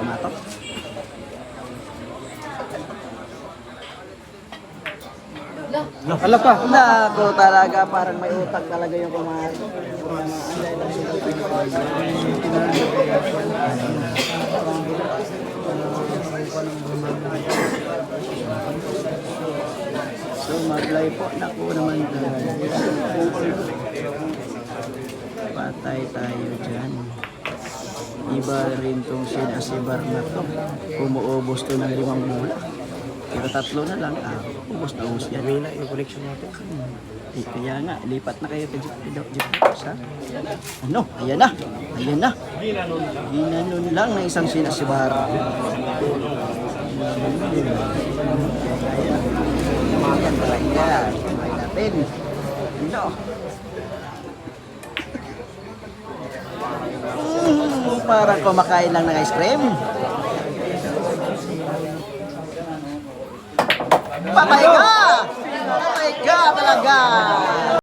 pamatok. Ala pa. Nako talaga, parang may utak talaga yung kumain. So maglay po, naku naman Patay tayo dyan. Iba rin tong sinasibar na to. Umuubos to ng limang mula. Pero tatlo na lang, ah, ubos na ubos yan. May na yung connection natin. Eh, kaya nga, lipat na kayo kay Jeep sa ano, ayan na, ayan na. Ginanon lang ng isang sinasibar. Ayan talaga. Kumain natin. Ano? Mm, parang kumakain lang ng ice cream. Papay ka! Papay ka talaga!